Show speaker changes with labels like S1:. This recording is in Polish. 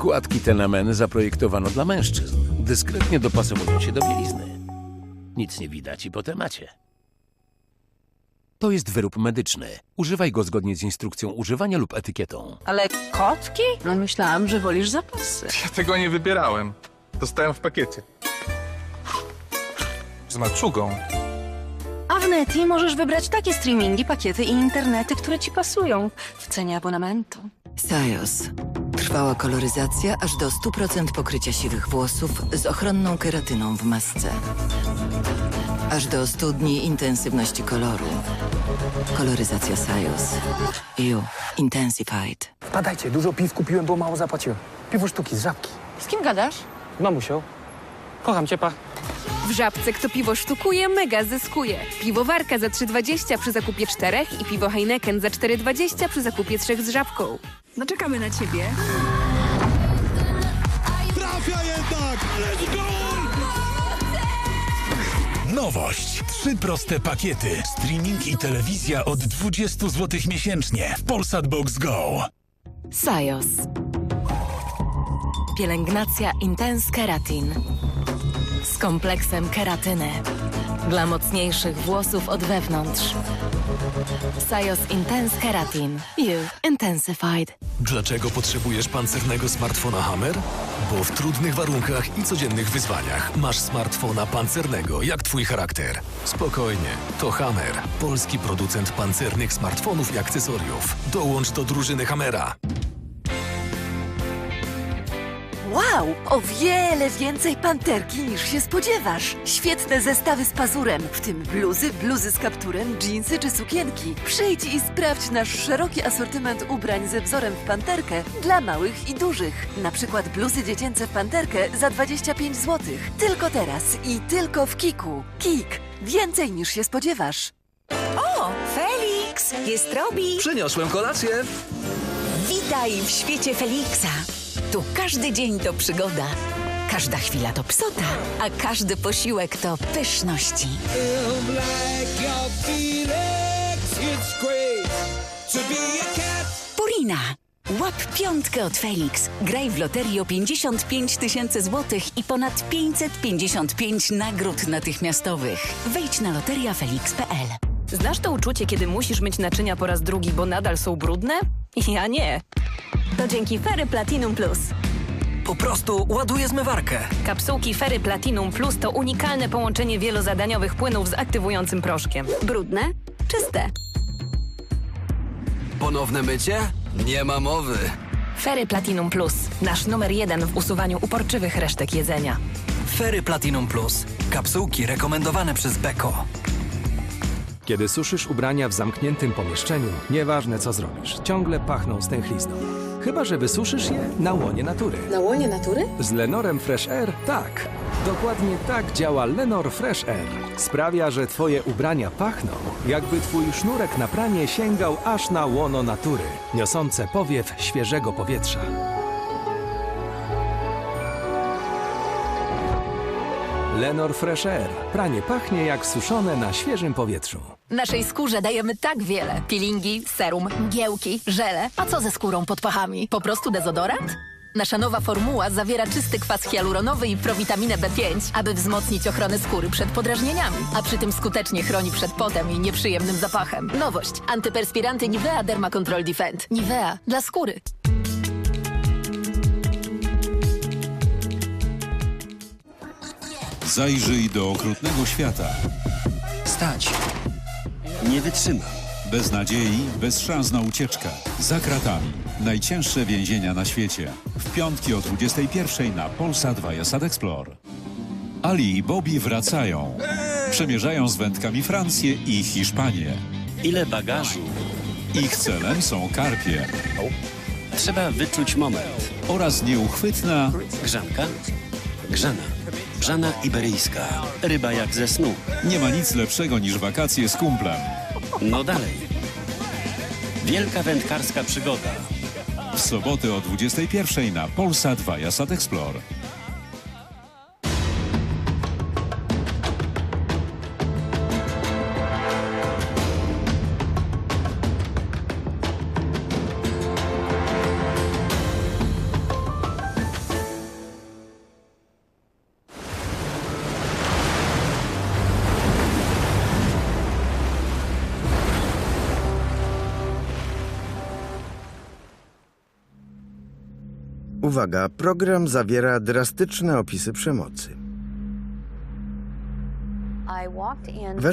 S1: Składki Tenamen zaprojektowano dla mężczyzn. Dyskretnie dopasowują się do bielizny. Nic nie widać i po temacie. To jest wyrób medyczny. Używaj go zgodnie z instrukcją używania lub etykietą.
S2: Ale kotki? No myślałam, że wolisz zapasy.
S3: Ja tego nie wybierałem. Dostałem w pakiecie. Z maczugą.
S2: A w Neti możesz wybrać takie streamingi, pakiety i internety, które ci pasują w cenie abonamentu.
S4: Sajos. Trwała koloryzacja aż do 100% pokrycia siwych włosów z ochronną keratyną w masce. Aż do 100 dni intensywności koloru. Koloryzacja Sajos. You. Intensified.
S5: Wpadajcie, dużo piw kupiłem, bo mało zapłaciłem. Piwo sztuki z żabki.
S2: Z kim gadasz?
S5: Mamusio, kocham cię, pa.
S6: W Żabce kto piwo sztukuje, mega zyskuje. Piwowarka za 3,20 przy zakupie czterech i piwo Heineken za 4,20 przy zakupie trzech z Żabką.
S7: No czekamy na ciebie.
S8: Trafia jednak! Ależ gol!
S9: Nowość. Trzy proste pakiety. Streaming i telewizja od 20 zł miesięcznie w Polsat Box Go.
S4: Sajos. Pielęgnacja Intense Keratin. Z kompleksem keratyny. Dla mocniejszych włosów od wewnątrz. Sajos Intense Keratin. You Intensified.
S10: Dlaczego potrzebujesz pancernego smartfona Hammer? Bo w trudnych warunkach i codziennych wyzwaniach masz smartfona pancernego, jak twój charakter. Spokojnie, to Hammer, polski producent pancernych smartfonów i akcesoriów. Dołącz do drużyny Hammera.
S11: Wow! O wiele więcej panterki niż się spodziewasz. Świetne zestawy z pazurem, w tym bluzy, bluzy z kapturem, dżinsy czy sukienki. Przyjdź i sprawdź nasz szeroki asortyment ubrań ze wzorem w panterkę dla małych i dużych. Na przykład bluzy dziecięce w panterkę za 25 zł. Tylko teraz i tylko w Kiku. Kik. Więcej niż się spodziewasz.
S7: O, Felix! Jest Robi!
S8: Przyniosłem kolację.
S7: Witaj w świecie Feliksa. Tu każdy dzień to przygoda. Każda chwila to psota, a każdy posiłek to pyszności. Purina. Łap piątkę od Felix. Graj w loterii o 55 tysięcy złotych i ponad 555 nagród natychmiastowych. Wejdź na loteriafelix.pl.
S6: Znasz to uczucie, kiedy musisz myć naczynia po raz drugi, bo nadal są brudne? Ja nie. To dzięki Ferry Platinum Plus.
S8: Po prostu ładuję zmywarkę.
S6: Kapsułki Ferry Platinum Plus to unikalne połączenie wielozadaniowych płynów z aktywującym proszkiem. Brudne? Czyste.
S8: Ponowne mycie? Nie ma mowy.
S6: Ferry Platinum Plus. Nasz numer jeden w usuwaniu uporczywych resztek jedzenia.
S8: Ferry Platinum Plus. Kapsułki rekomendowane przez Beko.
S12: Kiedy suszysz ubrania w zamkniętym pomieszczeniu, nieważne co zrobisz, ciągle pachną stęchlizną. Chyba, że wysuszysz je na łonie natury.
S2: Na łonie natury?
S12: Z Lenorem Fresh Air tak. Dokładnie tak działa Lenor Fresh Air. Sprawia, że twoje ubrania pachną, jakby twój sznurek na pranie sięgał aż na łono natury, niosące powiew świeżego powietrza. Lenor Fresh Air. Pranie pachnie jak suszone na świeżym powietrzu.
S11: Naszej skórze dajemy tak wiele. Peelingi, serum, mgiełki, żele. A co ze skórą pod pachami? Po prostu dezodorant? Nasza nowa formuła zawiera czysty kwas hialuronowy i prowitaminę B5, aby wzmocnić ochronę skóry przed podrażnieniami, a przy tym skutecznie chroni przed potem i nieprzyjemnym zapachem. Nowość. Antyperspiranty Nivea Derma Control Defend. Nivea dla skóry.
S9: Zajrzyj do okrutnego świata.
S10: Stać. Nie wytrzymam.
S9: Bez nadziei, bez szans na ucieczkę. Za kratami. Najcięższe więzienia na świecie. W piątki o 21 na Polsat Viasat Explore. Ali i Bobby wracają. Przemierzają z wędkami Francję i Hiszpanię.
S10: Ile bagażu?
S9: Ich celem są karpie
S10: Trzeba wyczuć moment.
S9: oraz nieuchwytna
S10: Grzanka? Grzana. Grzana iberyjska. Ryba jak ze snu.
S9: nie ma nic lepszego niż wakacje z kumplem.
S10: No dalej. Wielka wędkarska przygoda.
S9: W sobotę o 21 na Polsat Viasat Explore.
S13: Uwaga, program zawiera drastyczne opisy przemocy.